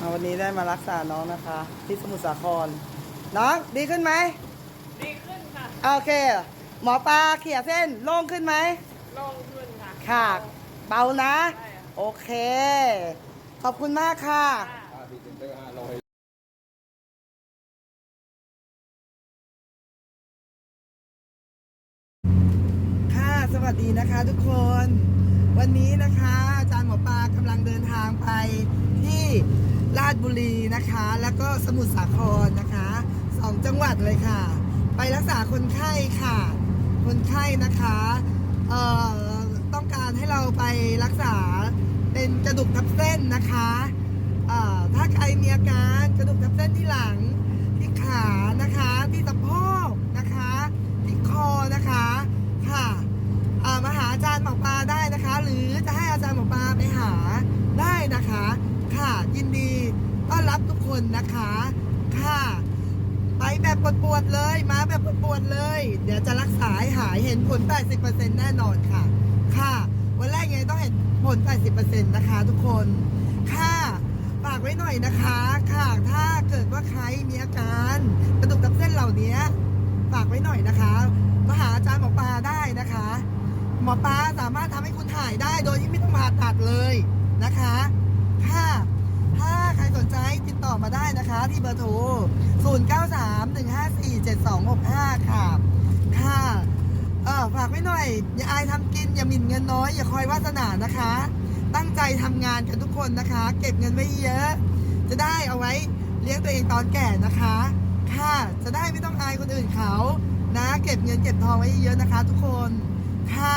เอาวันนี้ได้มารักษาน้องนะคะ ที่สมุทรสาคร น้องดีขึ้นไหม ดีขึ้นค่ะ โอเค หมอปลาเขี่ยเส้นโล่งขึ้นไหมโล่งขึ้นค่ะค่ะเบานะใช่ค่ะโอเค ขอบคุณมากค่ะค่ะพรีเซนเตอร์ห้าร้อยค่ะสวัสดีนะคะทุกคน วันนี้นะคะอาจารย์หมอปลากำลังเดินทางไปที่ ราชบุรีนะคะ แล้วก็สมุทรสาครนะคะสองจังหวัดเลยค่ะ ไปรักษาคนไข้ค่ะ คนไข้นะคะเอ่อต้องการให้เราไปรักษาเป็นกระดูกทับเส้นนะคะเอ่อถ้าใครมีอาการกระดูกทับเส้นที่หลังที่ขานะคะที่สะโพกนะคะที่คอนะคะค่ะามาหาอาจารย์หมอปลาได้นะคะ หรือจะให้อาจารย์หมอปลาไปหาได้นะคะ ค่ะยินดี ต้อนรับทุกคนนะคะ ค่ะ ไปแบบปวดๆเลย มาแบบปวดๆเลย เดี๋ยวจะรักษาให้หายเห็นผล 80%แน่นอนค่ะ ค่ะ วันแรกยังไงต้องเห็นผล 80%นะคะ ทุกคน ค่ะ ฝากไว้หน่อยนะคะ ค่ะ ถ้าเกิดว่าใครมีอาการกระดูกทับเส้นเหล่านี้ ฝากไว้หน่อยนะคะมาหาอาจารย์หมอปลาได้นะคะ หมอปลาสามารถทำให้คุณถ่ายได้โดยที่ไม่ต้องผ่าตัดเลยนะคะ สนใจติดต่อมาได้นะคะ ที่เบอร์โทร 0931547265 ค่ะ ค่ะเออฝากไว้หน่อย อย่าอายทำกิน อย่าหมิ่นเงินน้อย อย่าคอยวาสนานะคะ ตั้งใจทำงานกันทุกคนนะคะ เก็บเงินไว้เยอะ จะได้เอาไว้เลี้ยงตัวเองตอนแก่นะคะ ค่ะ จะได้ไม่ต้องอายคนอื่นเขา นะ เก็บเงินเก็บทองไว้เยอะๆนะคะ ทุกคน ค่ะ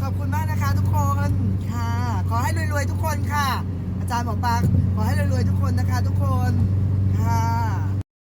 ขอบคุณมากนะคะ ทุกคน ค่ะ ขอให้รวยๆทุกคนค่ะ อาจารย์หมอปลาขอให้รวยๆทุกคนนะคะ ทุกคนค่ะ